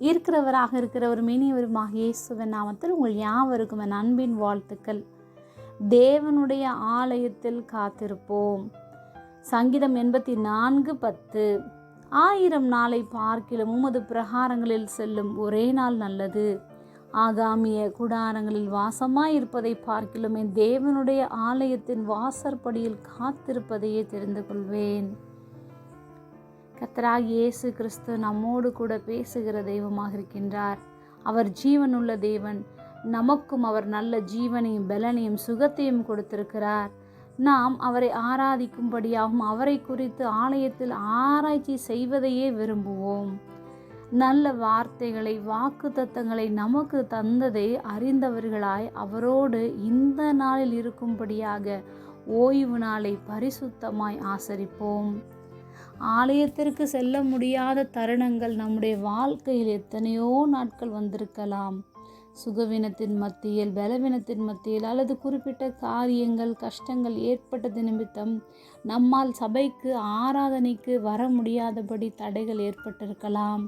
இருக்கிறவராக இருக்கிறவர் இனியவருமாக இயேசுவின் நாமத்தில் உங்கள் யாவருக்கும் என் அன்பின் வாழ்த்துக்கள். தேவனுடைய ஆலயத்தில் காத்திருப்போம். சங்கீதம் எண்பத்தி நான்கு பத்து. ஆயிரம் நாளை பார்க்கிலும் உமது பிரகாரங்களில் செல்லும் ஒரே நாள் நல்லது. ஆகாமிய குடாரங்களில் வாசமாய் இருப்பதை பார்க்கிலும் என் தேவனுடைய ஆலயத்தின் வாசற்படியில் காத்திருப்பதையே தெரிந்து கொள்வேன். கத்தராக இயேசு கிறிஸ்து நம்மோடு கூட பேசுகிற தெய்வமாக இருக்கின்றார். அவர் ஜீவனுள்ள தேவன். நமக்கும் அவர் நல்ல ஜீவனையும் பலனையும் சுகத்தையும் கொடுத்திருக்கிறார். நாம் அவரை ஆராதிக்கும்படியாகவும் அவரை குறித்து ஆலயத்தில் ஆராய்ச்சி செய்வதையே விரும்புவோம். நல்ல வார்த்தைகளை வாக்கு தத்தங்களை நமக்கு தந்ததை அறிந்தவர்களாய் அவரோடு இந்த நாளில் இருக்கும்படியாக ஓய்வு நாளை பரிசுத்தமாய் ஆசரிப்போம். ஆலயத்திற்கு செல்ல முடியாத தருணங்கள் நம்முடைய வாழ்க்கையில் எத்தனையோ நாட்கள் வந்திருக்கலாம். சுகவீனத்தின் மத்தியில் பலவீனத்தின் மத்தியில் அல்லது குறிப்பிட்ட காரியங்கள் கஷ்டங்கள் ஏற்பட்டது நிமித்தம் நம்மால் சபைக்கு ஆராதனைக்கு வர முடியாதபடி தடைகள் ஏற்பட்டிருக்கலாம்.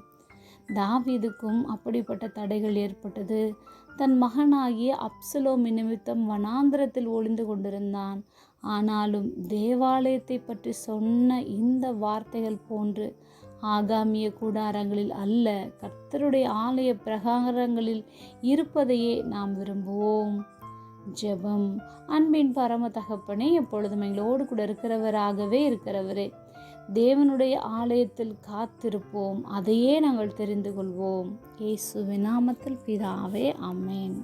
தாவீதுக்கும் அப்படிப்பட்ட தடைகள் ஏற்பட்டது. தன் மகனாகிய அப்சலோம் நிமித்தம் வனாந்திரத்தில் ஒளிந்து கொண்டிருந்தான். ஆனாலும் தேவாலயத்தை பற்றி சொன்ன இந்த வார்த்தைகள் போன்று ஆகாமிய கூடாரங்களில் அல்ல கர்த்தருடைய ஆலய பிரகாரங்களில் இருப்பதையே நாம் விரும்புவோம். ஜெபம். அன்பின் பரம தகப்பனே எப்பொழுதும் எங்களோடு கூட இருக்கிறவராகவே இருக்கிறவரே. தேவனுடைய ஆலயத்தில் காத்திருப்போம். அதையே நாங்கள் தெரிந்து கொள்வோம். இயேசுவின் நாமத்தில் பிதாவே அமேன்